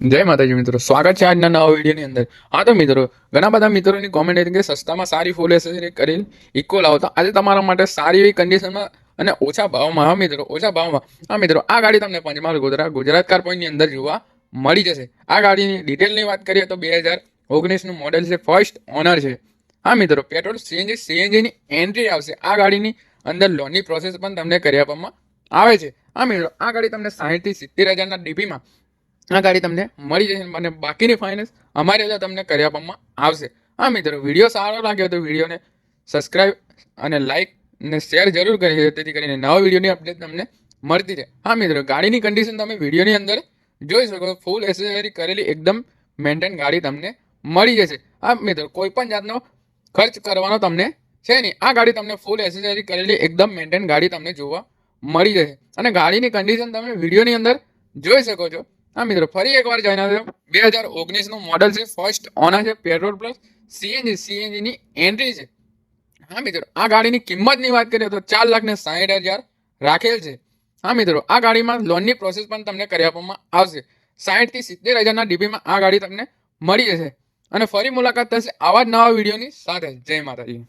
જય માતાજી મિત્રો, સ્વાગત છે આજના નવા વિડીયોની અંદર. હા તો મિત્રો, ઘણા બધા મિત્રોની કોમેન્ટ હતી કે સસ્તામાં સારી ફૂલ એસેસરી કરેલ ઇકો લાવો. તો આજે તમારા માટે સારી એવી કન્ડિશનમાં અને ઓછા ભાવમાં, હા મિત્રો, ઓછા ભાવમાં. હા મિત્રો, આ ગાડી તમને પંચમહાલ ગોધરા, ગુજરાત કાર પોઈન્ટની અંદર જોવા મળી જશે. આ ગાડીની ડિટેલની વાત કરીએ તો બે હજાર ઓગણીસનું મોડેલ છે ફર્સ્ટ ઓનર છે. હા મિત્રો પેટ્રોલ સીએનજી સીએનજીની એન્ટ્રી આવશે. આ ગાડીની અંદર લોનની પ્રોસેસ પણ તમને કરી આપવામાં આવે છે. હા મિત્રો, આ ગાડી તમને સાહીઠથી સિત્તેર હજારના ડીપીમાં આ ગાડી તમને મળી જશે અને બાકીની ફાઇનાન્સ અમારે ત્યાં તમને કરી આપવામાં આવશે. હા મિત્રો વીડિયો સારો લાગ્યો તો વિડીયોને સબસ્ક્રાઈબ અને લાઇક ને શેર જરૂર કરી તેથી કરીને નવા વિડીયોની અપડેટ તમને મળતી રહે. હા મિત્રો, ગાડીની કન્ડિશન તમે વિડીયોની અંદર જોઈ શકો ફૂલ એસેસરી કરેલી, એકદમ મેન્ટેન ગાડી તમને મળી જશે. હા મિત્રો, કોઈ પણ જાતનો ખર્ચ કરવાનો તમને છે નહીં. આ ગાડી તમને ફૂલ એસેસરી કરેલી, એકદમ મેન્ટેન ગાડી તમને જોવા મળી જશે. અને ગાડીની કન્ડિશન તમે વિડીયોની અંદર જોઈ શકો છો. હા, મિત્રો, ફરી એકવાર જણાવી દઉં બે હજાર ઓગણીસનું મોડલ છે ફર્સ્ટ ઓનર છે પેટ્રોલ પ્લસ સીએનજી સીએનજીની એન્ટ્રી છે. હા, મિત્રો, આ ગાડીની કિંમતની વાત કરીએ તો ચાર લાખ ને સાહીઠ હજાર રાખેલ છે. હા, મિત્રો, આ ગાડીમાં લોનની પ્રોસેસ પણ તમને કરી આપવામાં આવશે. સાહીઠથી સિત્તેર હજારના ડીબીમાં આ ગાડી તમને મળી જશે. અને ફરી મુલાકાત થશે આવા જ નવા વિડીયોની સાથે. જય માતાજી.